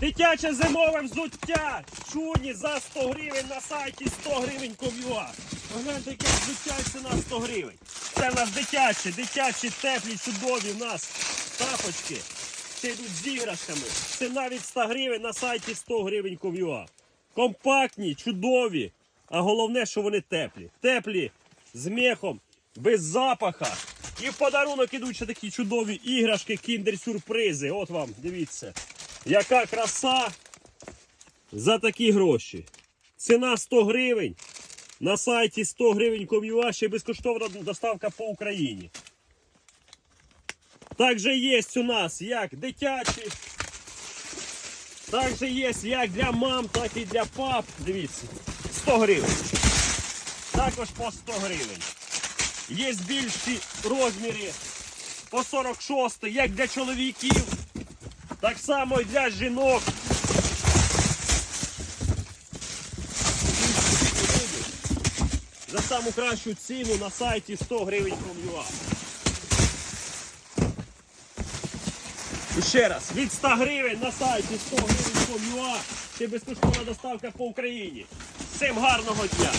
Дитяче зимове взуття. Чуні за 100 гривень на сайті 100 гривень ком'юа. Погляньте, яке взуття і ціна 100 гривень. Це в нас дитячі, дитячі, теплі, чудові в нас тапочки. Ще йдуть з іграшками. Це навіть 100 гривень на сайті 100 гривень ком'юа. Компактні, чудові. А головне, що вони теплі. Теплі з мехом, без запаха. І в подарунок ідуть ще такі чудові іграшки, кіндер-сюрпризи. От вам, дивіться. Яка краса за такі гроші. Ціна 100 гривень. На сайті 100 гривень ком'юа ще безкоштовна доставка по Україні. Також є у нас як дитячі, також є як для мам, так і для пап. Дивіться, 100 гривень. Також по 100 гривень. Є більші розміри по 46, як для чоловіків, так само і для жінок. За саму кращу ціну на сайті 100 гривень ком'юа. І ще раз, від 100 гривень на сайті 100 гривень ком'юа. Ще безкоштовна доставка по Україні. Всім гарного дня!